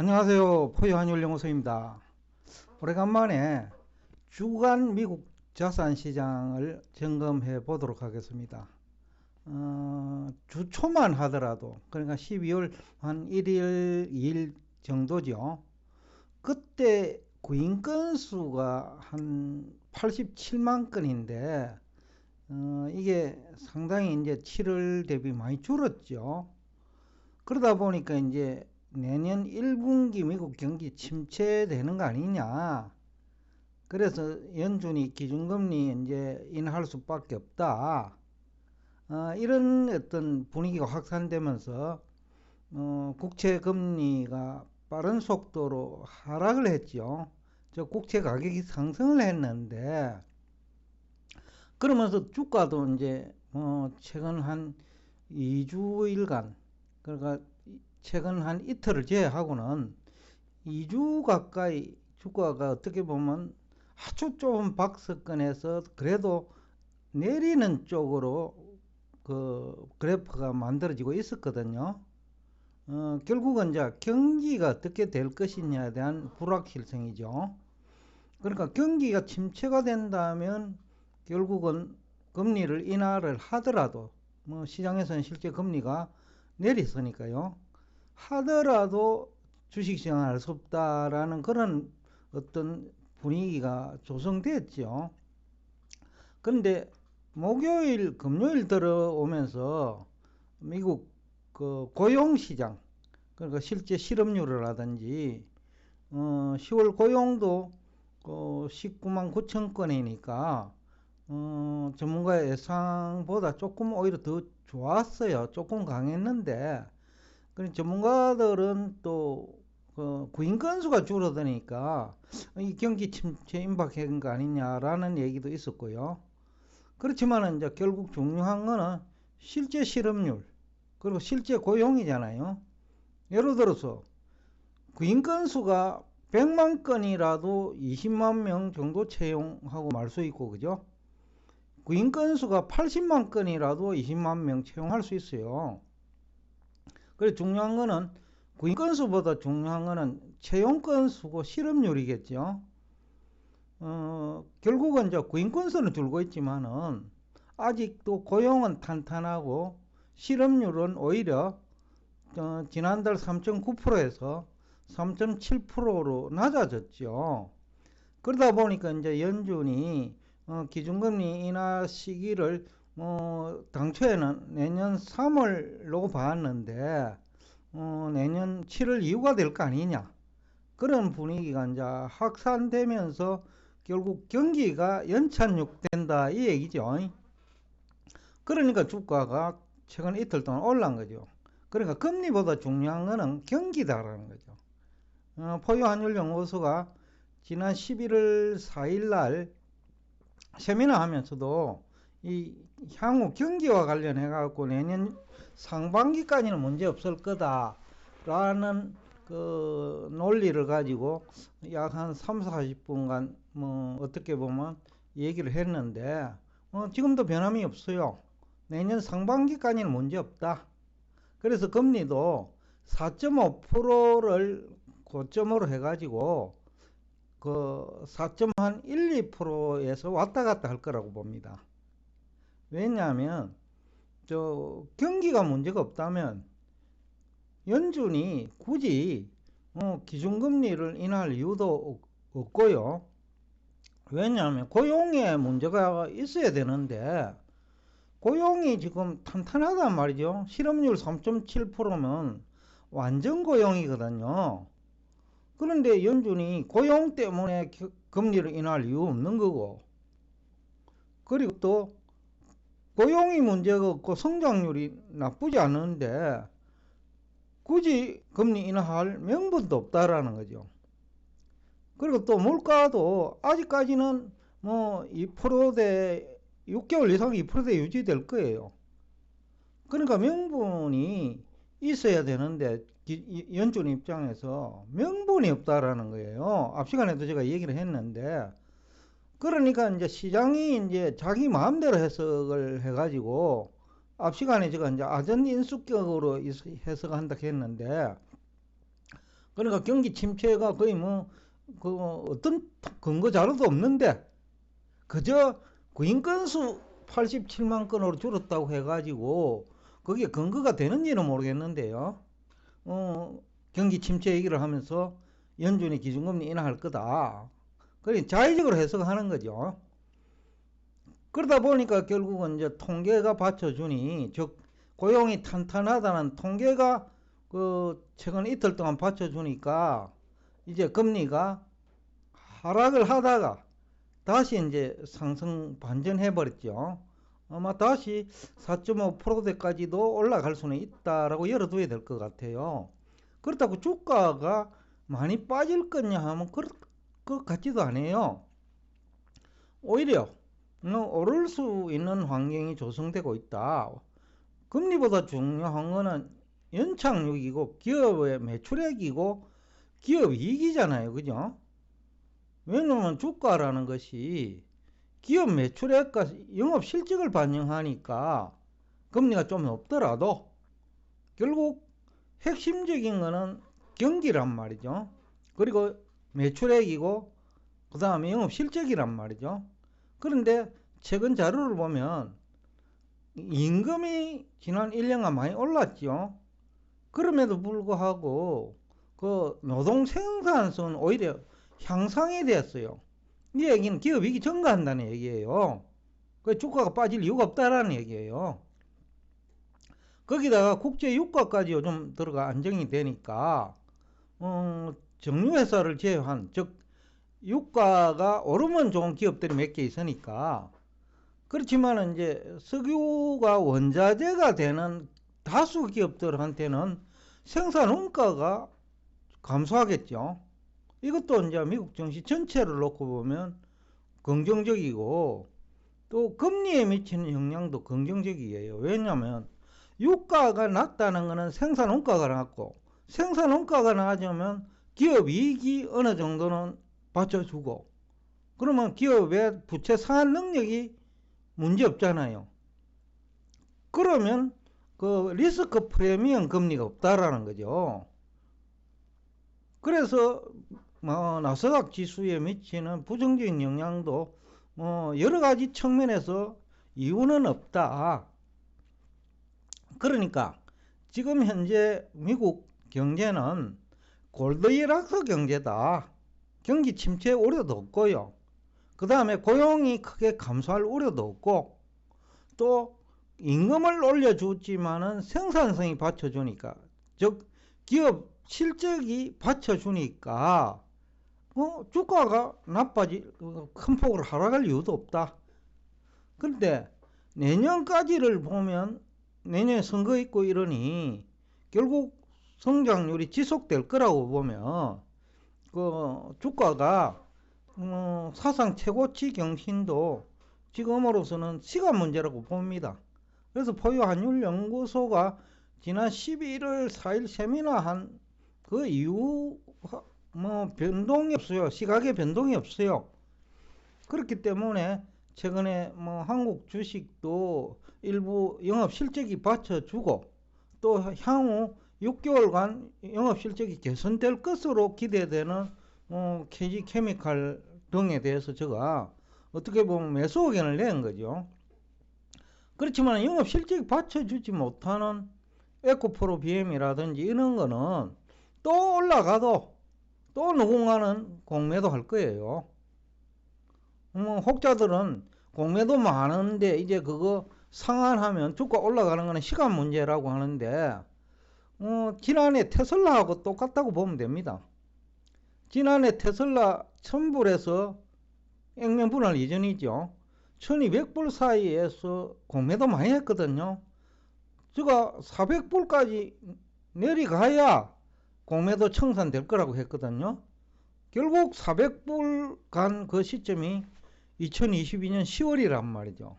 안녕하세요. 포유한율 연구소입니다. 오래간만에 주간 미국 자산 시장을 점검해 보도록 하겠습니다. 어, 주 초만 하더라도 그러니까 12월 한 1일, 2일 정도죠. 그때 구인 건수가 한 87만 건인데 어, 이게 상당히 이제 7월 대비 많이 줄었죠. 그러다 보니까 이제 내년 1분기 미국 경기 침체되는 거 아니냐. 그래서 연준이 기준금리 이제 인하할 수밖에 없다. 어, 이런 어떤 분위기가 확산되면서 어, 국채 금리가 빠른 속도로 하락을 했죠. 저 국채 가격이 상승을 했는데 그러면서 주가도 이제 어, 최근 한 2주일간 그러니까 최근 한 이틀을 제외하고는 2주 가까이 주가가 어떻게 보면 아주 좀 박스권에서 그래도 내리는 쪽으로 그 그래프가 만들어지고 있었거든요. 어, 결국은 이제 경기가 어떻게 될 것이냐에 대한 불확실성이죠. 그러니까 경기가 침체가 된다면 결국은 금리를 인하를 하더라도 뭐 시장에서는 실제 금리가 내렸으니까요. 하더라도 주식 시장을 할수 없다라는 그런 어떤 분위기가 조성됐죠. 그런데 목요일, 금요일 들어오면서 미국 그 고용 시장, 그러니까 실제 실업률이라든지, 어, 10월 고용도 그 19만 9천 건이니까, 어, 전문가의 예상보다 조금 오히려 더 좋았어요. 조금 강했는데, 그런 전문가들은 또, 그 구인 건수가 줄어드니까 이 경기 침체 임박한 거 아니냐라는 얘기도 있었고요. 그렇지만 이제 결국 중요한 거는 실제 실업률, 그리고 실제 고용이잖아요. 예를 들어서 구인 건수가 100만 건이라도 20만 명 정도 채용하고 말 수 있고, 그죠? 구인 건수가 80만 건이라도 20만 명 채용할 수 있어요. 그래 중요한 거는 구인 건수보다 중요한 거는 채용 건수고 실업률이겠죠. 어, 결국은 이제 구인 건수는 줄고 있지만은 아직도 고용은 탄탄하고 실업률은 오히려 어, 지난달 3.9%에서 3.7%로 낮아졌죠. 그러다 보니까 이제 연준이 어, 기준금리 인하 시기를 어, 당초에는 내년 3월로 봤는데, 어, 내년 7월 이후가 될 거 아니냐. 그런 분위기가 이제 확산되면서 결국 경기가 연착륙된다 이 얘기죠. 그러니까 주가가 최근 이틀 동안 올라간 거죠. 그러니까 금리보다 중요한 거는 경기다라는 거죠. 어, 포유한율연구소가 지난 11월 4일 날 세미나 하면서도 이 향후 경기와 관련해 갖고 내년 상반기까지는 문제 없을 거다라는 그 논리를 가지고 약 한 3, 40분간 뭐 어떻게 보면 얘기를 했는데 어 지금도 변함이 없어요. 내년 상반기까지는 문제 없다. 그래서 금리도 4.5%를 고점으로 해가지고 그 4.1, 2%에서 왔다 갔다 할 거라고 봅니다. 왜냐하면 저 경기가 문제가 없다면 연준이 굳이 어, 기준금리를 인할 이유도 없고요. 왜냐하면 고용에 문제가 있어야 되는데 고용이 지금 탄탄하단 말이죠. 실업률 3.7%면 완전 고용이거든요. 그런데 연준이 고용 때문에 금리를 인할 이유 없는 거고 그리고 또 고용이 문제가 없고 성장률이 나쁘지 않은데 굳이 금리 인하할 명분도 없다라는 거죠. 그리고 또 물가도 아직까지는 뭐 2%대 6개월 이상 2%대 유지될 거예요. 그러니까 명분이 있어야 되는데 연준 입장에서 명분이 없다라는 거예요. 앞 시간에도 제가 얘기를 했는데 그러니까 이제 시장이 이제 자기 마음대로 해석을 해가지고 앞 시간에 제가 이제 아전 인수격으로 해석한다 했는데 그러니까 경기 침체가 거의 뭐, 그 어떤 근거 자료도 없는데, 그저 구인 건수 87만 건으로 줄었다고 해가지고, 그게 근거가 되는지는 모르겠는데요. 어, 경기 침체 얘기를 하면서 연준이 기준금리 인하할 거다. 그래 자의적으로 해석하는 거죠. 그러다 보니까 결국은 이제 통계가 받쳐주니 즉 고용이 탄탄하다는 통계가 그 최근 이틀 동안 받쳐주니까 이제 금리가 하락을 하다가 다시 이제 상승 반전해 버렸죠. 아마 다시 4.5%대까지도 올라갈 수는 있다라고 열어둬야 될 것 같아요. 그렇다고 주가가 많이 빠질 거냐 하면 것 같지도 않아요. 오히려 오를 수 있는 환경이 조성되고 있다. 금리보다 중요한 거는 연착륙이고 기업의 매출액이고 기업 이익이잖아요. 그죠? 왜냐면 주가라는 것이 기업 매출액과 영업 실적을 반영하니까 금리가 좀 높더라도 결국 핵심적인 거는 경기란 말이죠. 그리고 매출액이고 그 다음에 영업 실적이란 말이죠. 그런데 최근 자료를 보면 임금이 지난 1년간 많이 올랐죠. 그럼에도 불구하고 그 노동 생산성은 오히려 향상이 됐어요. 이 얘기는 기업 이익이 증가한다는 얘기예요. 그 주가가 빠질 이유가 없다라는 얘기예요. 거기다가 국제 유가까지 요즘 들어가 안정이 되니까 어, 정유회사를 제외한 즉 유가가 오르면 좋은 기업들이 몇 개 있으니까 그렇지만 이제 석유가 원자재가 되는 다수 기업들한테는 생산 원가가 감소하겠죠. 이것도 이제 미국 증시 전체를 놓고 보면 긍정적이고 또 금리에 미치는 영향도 긍정적이에요. 왜냐하면 유가가 낮다는 것은 생산 원가가 낮고 생산 원가가 낮으면 기업 이익이 어느 정도는 받쳐주고 그러면 기업의 부채 상환 능력이 문제 없잖아요. 그러면 그 리스크 프리미엄 금리가 없다라는 거죠. 그래서 뭐 나스닥 지수에 미치는 부정적인 영향도 뭐 여러 가지 측면에서 이유는 없다. 그러니까 지금 현재 미국 경제는 골드일락스 경제다. 경기 침체 우려도 없고요. 그 다음에 고용이 크게 감소할 우려도 없고 또 임금을 올려주지만은 생산성이 받쳐주니까 즉 기업 실적이 받쳐주니까 어, 주가가 나빠지 큰 폭으로 하락할 이유도 없다. 그런데 내년까지를 보면 내년에 선거 있고 이러니 결국 성장률이 지속될 거라고 보면 그 주가가 어, 사상 최고치 경신도 지금으로서는 시간 문제라고 봅니다. 그래서 포유 환율 연구소가 지난 11월 4일 세미나 한 그 이후 뭐 변동이 없어요. 시각에 변동이 없어요. 그렇기 때문에 최근에 뭐 한국 주식도 일부 영업 실적이 받쳐주고 또 향후 6개월간 영업 실적이 개선될 것으로 기대되는 어, KG 케미칼 등에 대해서 제가 어떻게 보면 매수 의견을 낸 거죠. 그렇지만 영업 실적이 받쳐주지 못하는 에코프로 BM이라든지 이런 거는 또 올라가도 또 누군가는 공매도 할 거예요. 뭐 혹자들은 공매도 많은데 이제 그거 상환하면 주가 올라가는 거는 시간 문제라고 하는데 어, 지난해 테슬라하고 똑같다고 보면 됩니다. 지난해 테슬라 1000불에서 액면 분할 이전이죠. 1200불 사이에서 공매도 많이 했거든요. 제가 400불까지 내려가야 공매도 청산될 거라고 했거든요. 결국 400불 간 그 시점이 2022년 10월이란 말이죠.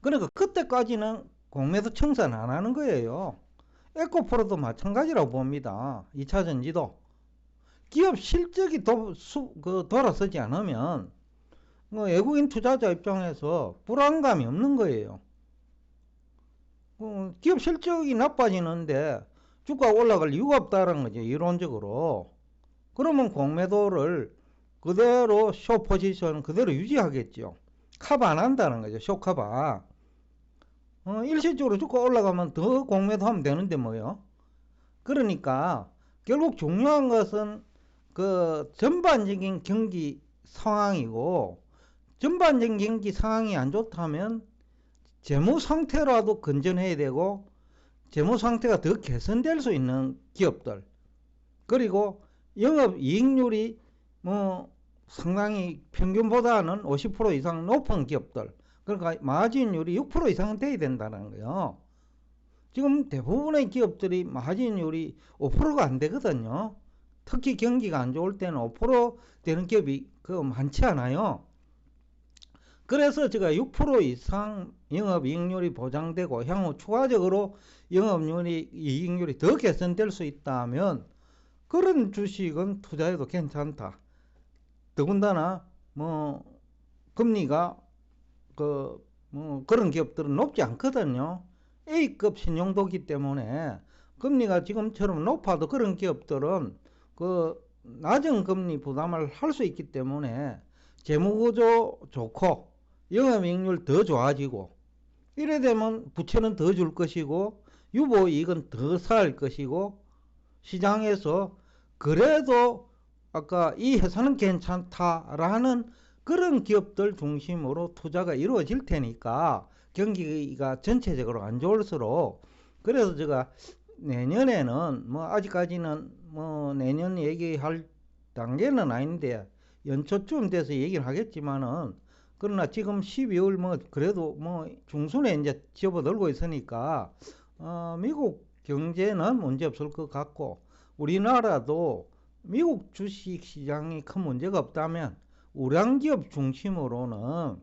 그러니까 그때까지는 공매도 청산 안 하는 거예요. 에코프로도 마찬가지라고 봅니다. 2차 전지도. 기업 실적이 도, 수, 그 돌아서지 않으면 뭐 외국인 투자자 입장에서 불안감이 없는 거예요. 어, 기업 실적이 나빠지는데 주가 올라갈 이유가 없다는 거죠. 이론적으로. 그러면 공매도를 그대로 쇼 포지션 그대로 유지하겠죠. 커버 안 한다는 거죠. 쇼 커버. 어, 일시적으로 주가 올라가면 더 공매도 하면 되는데 뭐요. 그러니까 결국 중요한 것은 그 전반적인 경기 상황이고 전반적인 경기 상황이 안 좋다면 재무 상태라도 건전해야 되고 재무 상태가 더 개선될 수 있는 기업들 그리고 영업 이익률이 뭐 상당히 평균보다는 50% 이상 높은 기업들 그러니까 마진율이 6% 이상은 돼야 된다는 거예요. 지금 대부분의 기업들이 마진율이 5%가 안 되거든요. 특히 경기가 안 좋을 때는 5% 되는 기업이 그 많지 않아요. 그래서 제가 6% 이상 영업이익률이 보장되고 향후 추가적으로 영업률이 이익률이 더 개선될 수 있다면 그런 주식은 투자해도 괜찮다. 더군다나 뭐 금리가 그 뭐 그런 기업들은 높지 않거든요. A급 신용도기 때문에 금리가 지금처럼 높아도 그런 기업들은 그 낮은 금리 부담을 할 수 있기 때문에 재무구조 좋고 영업이익률 더 좋아지고 이래 되면 부채는 더 줄 것이고 유보이익은 더 살 것이고 시장에서 그래도 아까 이 회사는 괜찮다라는 그런 기업들 중심으로 투자가 이루어질 테니까 경기가 전체적으로 안 좋을수록 그래서 제가 내년에는 뭐 아직까지는 뭐 내년 얘기할 단계는 아닌데 연초쯤 돼서 얘기를 하겠지만은 그러나 지금 12월 뭐 그래도 뭐 중순에 이제 접어들고 있으니까 어 미국 경제는 문제 없을 것 같고 우리나라도 미국 주식 시장이 큰 문제가 없다면 우량 기업 중심으로는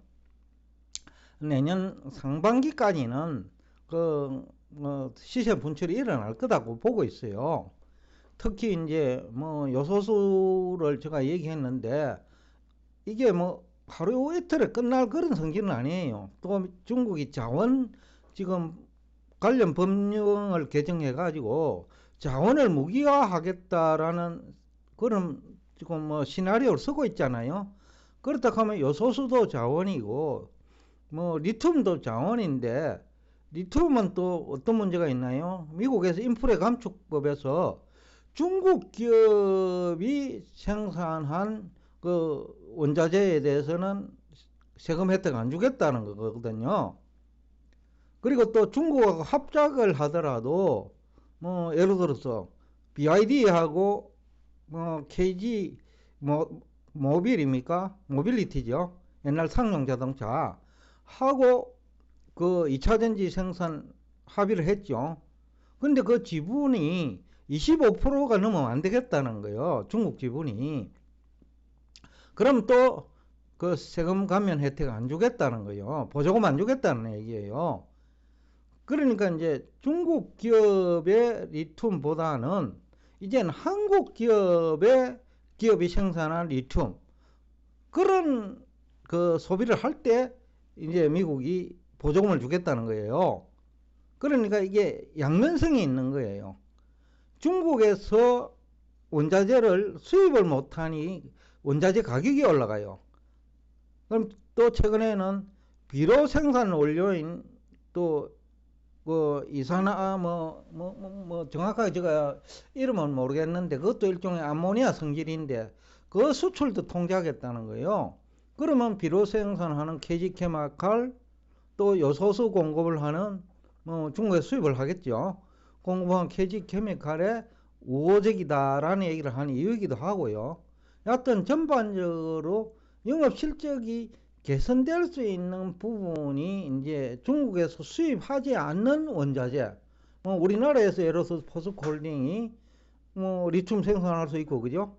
내년 상반기까지는 그 뭐 시세 분출이 일어날 거다고 보고 있어요. 특히 이제 뭐 요소수를 제가 얘기했는데 이게 뭐 하루 이틀에 끝날 그런 성질은 아니에요. 또 중국이 자원 지금 관련 법령을 개정해 가지고 자원을 무기화하겠다라는 그런 지금 뭐 시나리오를 쓰고 있잖아요. 그렇다 하면 요소수도 자원이고 뭐 리튬도 자원인데 리튬은 또 어떤 문제가 있나요? 미국에서 인프레 감축법에서 중국 기업이 생산한 그 원자재에 대해서는 세금 혜택 안 주겠다는 거거든요. 그리고 또 중국하고 합작을 하더라도 뭐 예를 들어서 BID하고 뭐 KG 뭐 모빌입니까? 모빌리티죠. 옛날 상용 자동차 하고 그 2차 전지 생산 합의를 했죠. 근데 그 지분이 25%가 넘으면 안 되겠다는 거예요. 중국 지분이. 그럼 또 그 세금 감면 혜택 안 주겠다는 거예요. 보조금 안 주겠다는 얘기예요. 그러니까 이제 중국 기업의 리튬보다는 이제는 한국 기업의 기업이 생산한 리튬 그런 그 소비를 할 때 이제 미국이 보조금을 주겠다는 거예요. 그러니까 이게 양면성이 있는 거예요. 중국에서 원자재를 수입을 못하니 원자재 가격이 올라가요. 그럼 또 최근에는 비료 생산 원료인 또 그 이산화 뭐, 뭐, 뭐, 뭐, 정확하게 제가 이름은 모르겠는데 그것도 일종의 암모니아 성질인데 그 수출도 통제하겠다는 거예요. 그러면 비료 생산하는 케지케마칼 또 요소수 공급을 하는 뭐 중국에 수입을 하겠죠. 공급한 케지 케미칼의 우호적이다라는 얘기를 하는 이유이기도 하고요. 여하튼 전반적으로 영업 실적이 개선될 수 있는 부분이 이제 중국에서 수입하지 않는 원자재, 뭐 우리나라에서 예를 들어서 포스코홀딩이 뭐 리튬 생산할 수 있고 그죠?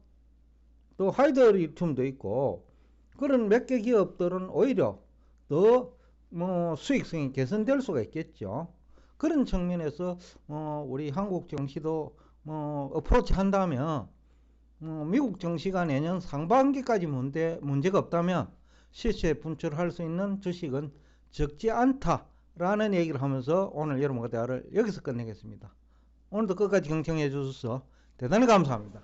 또 하이드 리튬도 있고 그런 몇 개 기업들은 오히려 더 뭐 수익성이 개선될 수가 있겠죠. 그런 측면에서 어 우리 한국 정시도 뭐 어프로치 한다면 어 미국 정시가 내년 상반기까지 문제 문제가 없다면 시세 분출할 수 있는 주식은 적지 않다라는 얘기를 하면서 오늘 여러분과 대화를 여기서 끝내겠습니다. 오늘도 끝까지 경청해 주셔서 대단히 감사합니다.